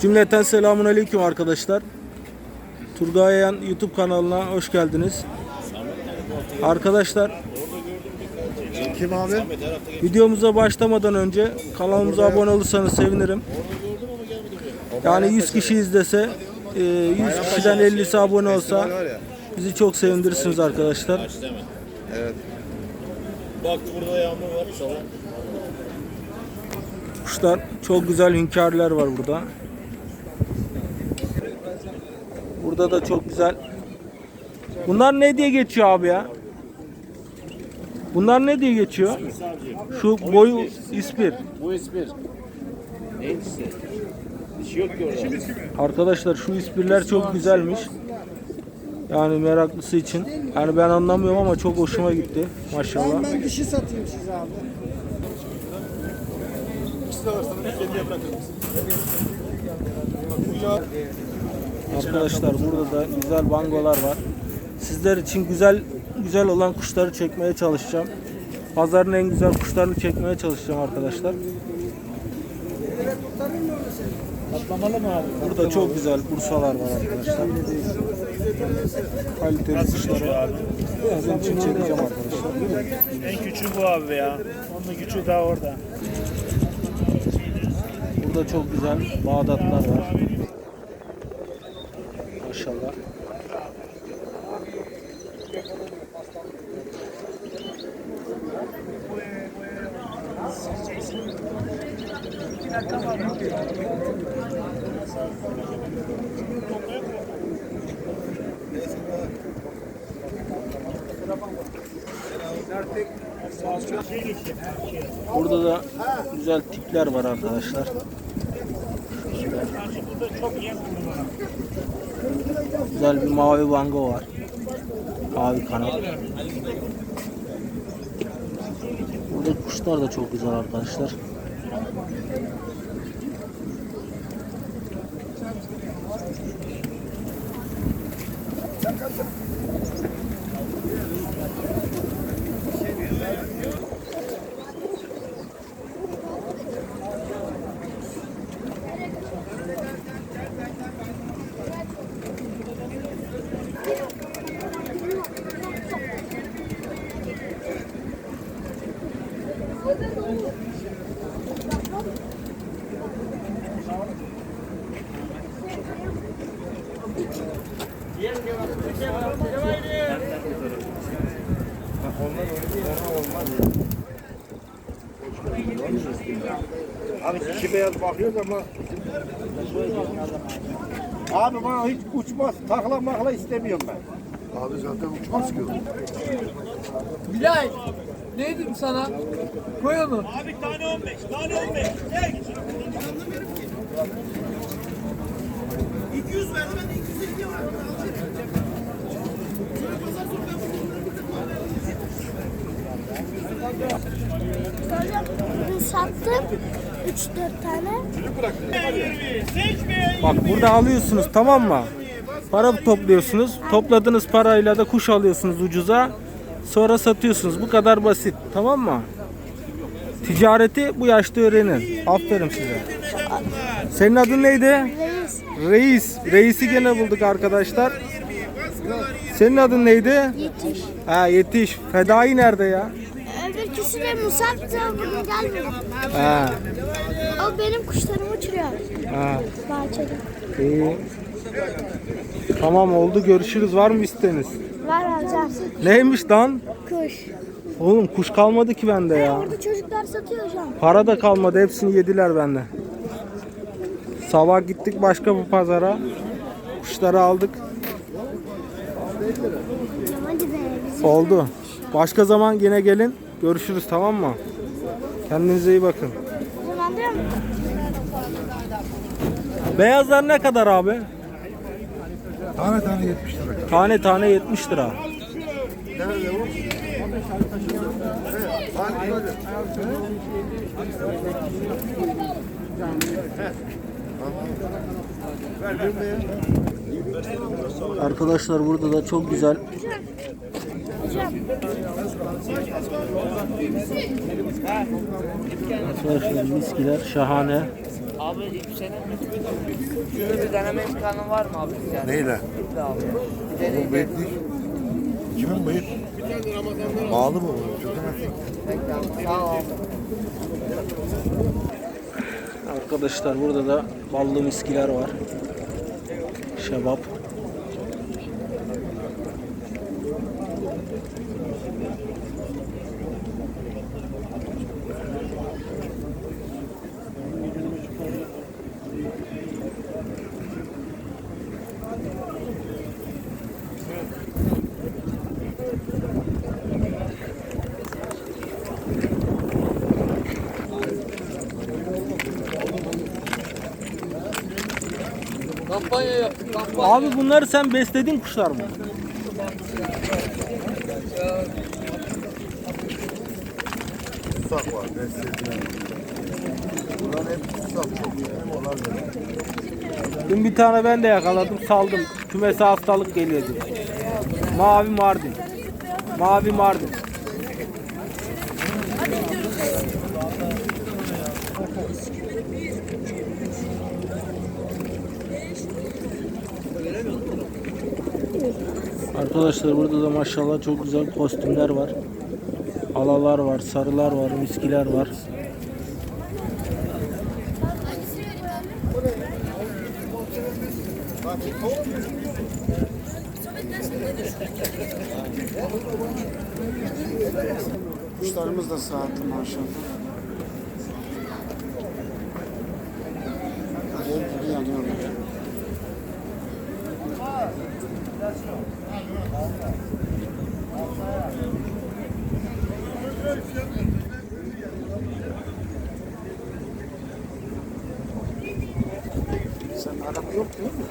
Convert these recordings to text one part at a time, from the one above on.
Cümleten selamun aleyküm arkadaşlar. Turgay Ayan YouTube kanalına hoş geldiniz. Arkadaşlar Kim abi? videomuza başlamadan önce kanalımıza abone olursanız sevinirim. Yani 100 kişi izlese, e, 100 kişiden 50'si abone olsa bizi çok sevindirirsiniz arkadaşlar. Evet. Bak burada yağmur var inşallah. Kuşlar çok güzel hünkârlar var burada. Burada da çok güzel. Bunlar ne diye geçiyor abi ya? Bunlar ne diye geçiyor? Şu boyu ispir. Bu espir. Neyse. Dişi yok ki orada. Arkadaşlar şu ispirler çok güzelmiş. Yani meraklısı için. Yani ben anlamıyorum ama çok hoşuma gitti. Maşallah. Ben dişi satayım size abi. Arkadaşlar burada da güzel bangolar var. Sizler için güzel güzel olan kuşları çekmeye çalışacağım. Pazarın en güzel kuşlarını çekmeye çalışacağım arkadaşlar. Atlamalı mı abi? Burada çok güzel bursalar var arkadaşlar. Kaliteli kuşları sizin için çekeceğim arkadaşlar. En küçüğü bu abi ya. Onun küçüğü daha orada. Burada çok güzel Bağdatlar var. Maşallah. Burada da güzel tipler var arkadaşlar. Güzel bir mavi bango var. Mavi kanat. Burada kuşlar da çok güzel arkadaşlar. Abi kişi beyaz bakıyoruz ama Abi bana hiç uçmaz, takla makla istemiyorum ben. Abi zaten uçmaz ki Bilal. Ne dedim sana? Koy onu. Abi tane 15. Tane 15. Gel. 200 verdi ben de 250 var. Bugün sattım 3-4 tane. Bak burada alıyorsunuz tamam mı? Para topluyorsunuz. Topladığınız parayla da kuş alıyorsunuz ucuza. Sonra satıyorsunuz. Bu kadar basit. Tamam mı? Ticareti bu yaşta öğrenin. Aferin size. Senin adın neydi? Reis. Reis. Reisi gene bulduk arkadaşlar. Senin adın neydi? Yetiş. Ha yetiş. Fedai nerede ya? Öbürküsü de Musab da bugün gelmiyor. Ha. O benim kuşlarımı uçuruyor. Ha. Bahçede. İyi. Tamam oldu görüşürüz. Var mı isteğiniz? Var alacağım. Neymiş lan? Kuş. Oğlum kuş kalmadı ki bende ya. Orada çocuklar satıyor hocam. Para da kalmadı. Hepsini yediler bende. Sabah gittik başka bir pazara. Kuşları aldık. Oldu. Başka zaman yine gelin. Görüşürüz tamam mı? Kendinize iyi bakın. Beyazlar ne kadar abi? Tane tane 70 lira. Tane tane 70 lira. Arkadaşlar burada da çok güzel. Arkadaşlar miskiler şahane. Abi ilk sene şunu bir deneme imkanı var mı abi? Yani, Neyle? Bir abi. Bıyık değil. Kimin bıyık? Bağlı mı? bu? Peki abi, Sağ ol. Arkadaşlar burada da ballı miskiler var. Şebap. Kampanya yaptık kampanya. Abi bunları sen beslediğin kuşlar mı? Tutsak var. Beslediler. Bunlar hep tutsak çok. Onlar da. Dün bir tane ben de yakaladım saldım. Kümese hastalık geliyor diye. Mavi Mardin. Mavi Mardin. Arkadaşlar burada da maşallah çok güzel kostümler var. Alalar var, sarılar var, miskiler var. Kuşlarımız da saatli maşallah. Alev gibi yanıyorlar. Sen araba yok değil mi?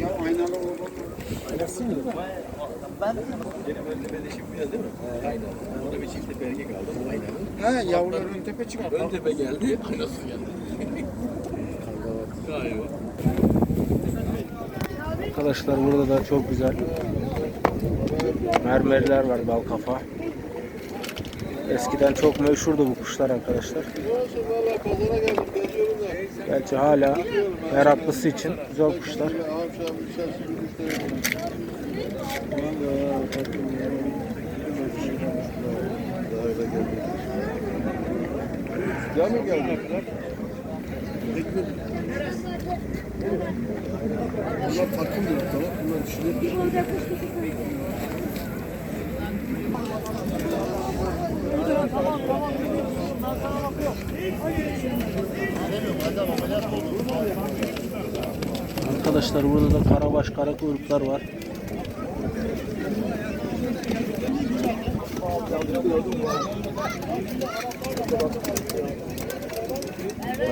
Ya aynalı oğlum. He yavrular ön tepe çıktı. Ön tepe geldi, aynası geldi. Arkadaşlar burada da çok güzel mermerler var bal kafa. Eskiden çok meşhurdu bu kuşlar arkadaşlar. Gerçi hala meraklısı için güzel kuşlar. Arkadaşlar burada da karabaş kara kuyruklar var.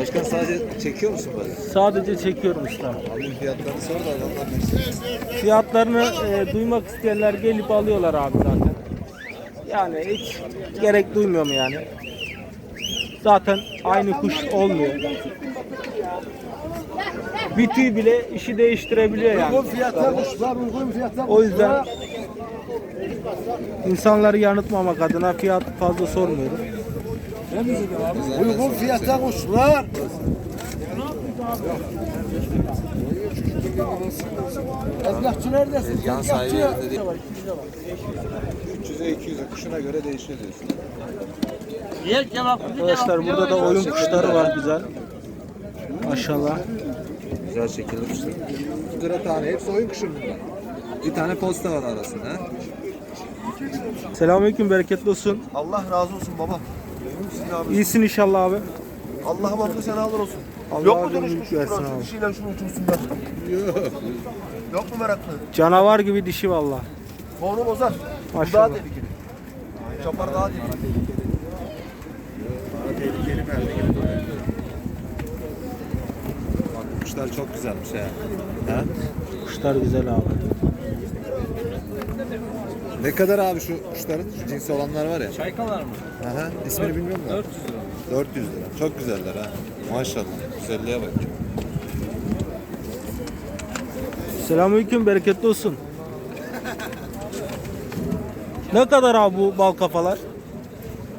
Başkan sadece çekiyor musun böyle? Sadece çekiyorum usta. Abi fiyatlarını sor da adamlar ne Fiyatlarını e, duymak isteyenler gelip alıyorlar abi zaten. Yani hiç gerek duymuyorum yani. Zaten aynı kuş olmuyor. Bir tüy bile işi değiştirebiliyor yani. Fiyatlar kuşlar uygun fiyatlar. O yüzden insanları yanıltmamak adına fiyat fazla sormuyorum. Uygun fiyatlar kuşlar. Ezgahçı neredesin? Yan sahibi dedi. 300'e 200'e kuşuna göre değişiyor diyorsun. Arkadaşlar burada da oyun kuşları var güzel. Maşallah. Güzel şekilli kuşlar. Lira tane hepsi oyun kuşu bunlar. Bir tane posta var arasında. Selamünaleyküm bereketli olsun. Allah razı olsun baba. Abi. İyisin inşallah abi. Allah'ım hamdü senalar olsun. Allah Yok mu abim dönüş yük kuşu? versin Şu abi. dişiyle şunu uçursunlar. Yok. Yok mu meraklı? Canavar gibi dişi valla. Konu bozar. Bu Maşallah. daha tehlikeli. Çapar daha tehlikeli. Tehlikeli merdi. Bak bu kuşlar çok güzelmiş ha. ha? Kuşlar güzel abi. Ne kadar abi şu kuşların? Şu cins olanlar var ya. Çaykalar mı? Aha. İsmini bilmiyorum da. 400 lira. 400 lira. Çok güzeller ha. Maşallah. Güzelliğe bak. Selamünaleyküm, bereketli olsun. Ne kadar abi bu bal kafalar?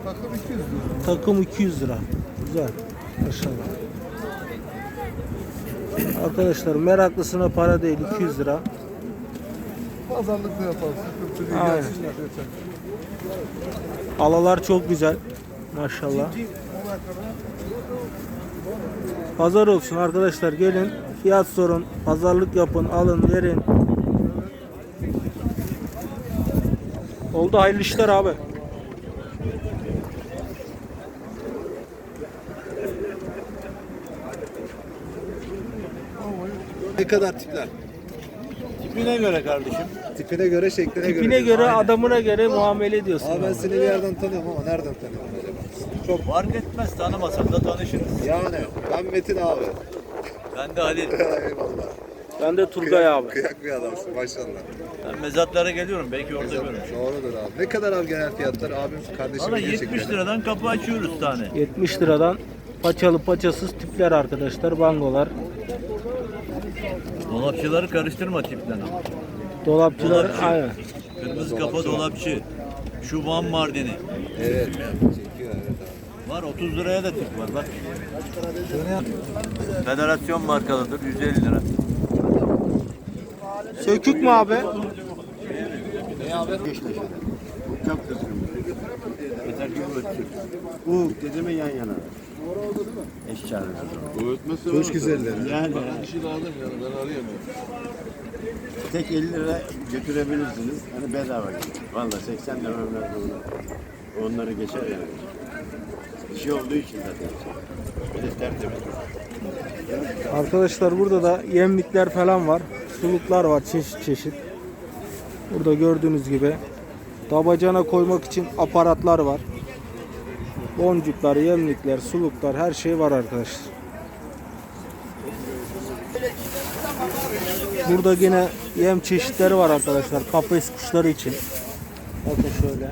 Takım 200 lira. Takım 200 lira. Güzel. Maşallah. Arkadaşlar meraklısına para değil 200 lira. Pazarlık da yaparız. Sıkıntı değil. Aynen. Gelsinler yeter. Alalar çok güzel. Maşallah. Pazar olsun arkadaşlar gelin. Fiyat sorun. Pazarlık yapın. Alın verin. Oldu hayırlı işler abi. Ne kadar tipler? Tipine göre kardeşim. Tipine göre, şekline göre. Tipine göre, adamına göre muamele ediyorsun. Abi ben seni bir yerden tanıyorum ama nereden tanıyorum acaba? Çok Fark etmez tanımasam da tanışırız. yani ben Metin abi. Ben de Halil. Eyvallah. Ben de Turgay abi. Kıyak bir adamsın maşallah. Ben mezatlara geliyorum. Belki orada görürüm. Doğrudur abi. Ne kadar abi genel fiyatlar? Abim kardeşim Valla video 70 çekiyor. liradan kapı açıyoruz tane. 70 liradan paçalı paçasız tipler arkadaşlar. Bangolar. Dolapçıları karıştırma tipten ama. Dolapçılar Dolapçı. aynen. Kırmızı kafa dolapçı. Şu Van Mardini. Evet. Çekiyor evet abi. Var 30 liraya da tip var bak. Federasyon markalıdır 150 lira. Sökük mü abi? Yeter ki bu ötsün. Bu dedeme yan yana. Eş çağırır. Kuş güzelleri. Yani. Tek 50 lira götürebilirsiniz. Hani bedava gibi. Valla 80 lira doğru. Onları geçer yani. Bir şey olduğu için zaten. Bir de tertemiz. Arkadaşlar burada da yemlikler falan var. Suluklar var çeşit çeşit. Burada gördüğünüz gibi tabacana koymak için aparatlar var. Boncuklar, yemlikler, suluklar her şey var arkadaşlar. Burada yine yem çeşitleri var arkadaşlar. Kafes kuşları için. Bakın şöyle.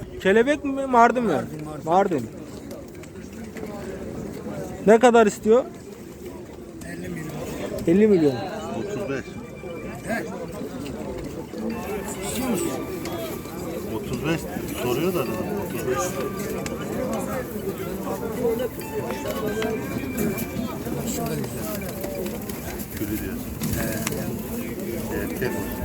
Kelebek mi Mardin mi? Mardin. Ne kadar istiyor? 50 milyon. 50 milyon. 35. 35 soruyor da dedim 35. Külü diyorsun. Erkek olsun.